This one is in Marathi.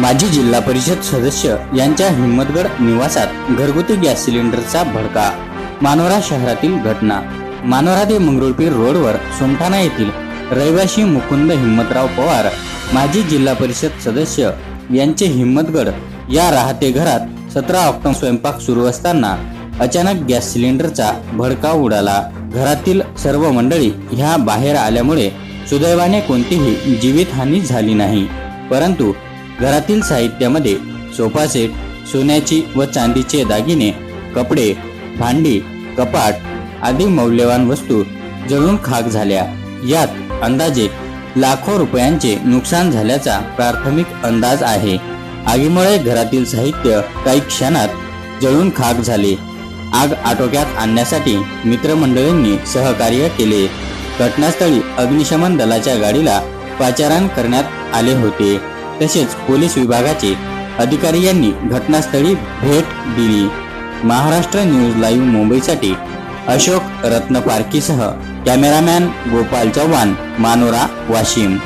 माजी जिल्हा परिषद सदस्य यांच्या हिंमतगड निवासात घरगुती गॅस सिलेंडरचा भडका. मानोरा शहरातील घटना. मानोरा ते मंगरुळपीर रोडवर सोमठाणा येथील रहिवासी मुकुंद हिंमतराव पवार माजी जिल्हा परिषद सदस्य यांचे हिंमतगड या राहते घरात सतरा ऑक्टोबर स्वयंपाक सुरू असताना अचानक गॅस सिलेंडरचा भडका उडाला. घरातील सर्व मंडळी ह्या बाहेर आल्यामुळे सुदैवाने कोणतीही जीवितहानी झाली नाही. परंतु घरातील साहित्यामध्ये सोफा सेट सोन्याची व चांदीचे दागिने कपडे भांडी कपाट आदी मौल्यवान वस्तू जळून खाक झाल्या. यात अंदाजे लाखो रुपयांचे नुकसान झाल्याचा प्राथमिक अंदाज आहे. आगीमुळे घरातील साहित्य काही क्षणात जळून खाक झाले. आग आटोक्यात आणण्यासाठी मित्रमंडळींनी सहकार्य केले. घटनास्थळी अग्निशमन दलाच्या गाडीला पाचारण करण्यात आले होते. तसेच पोलीस विभागाचे अधिकारी यांनी घटनास्थळी भेट दिली. महाराष्ट्र न्यूज लाईव्ह मुंबईसाठी अशोक रत्नपारकीसह कॅमेरामॅन गोपाल चव्हाण मानोरा वाशिम.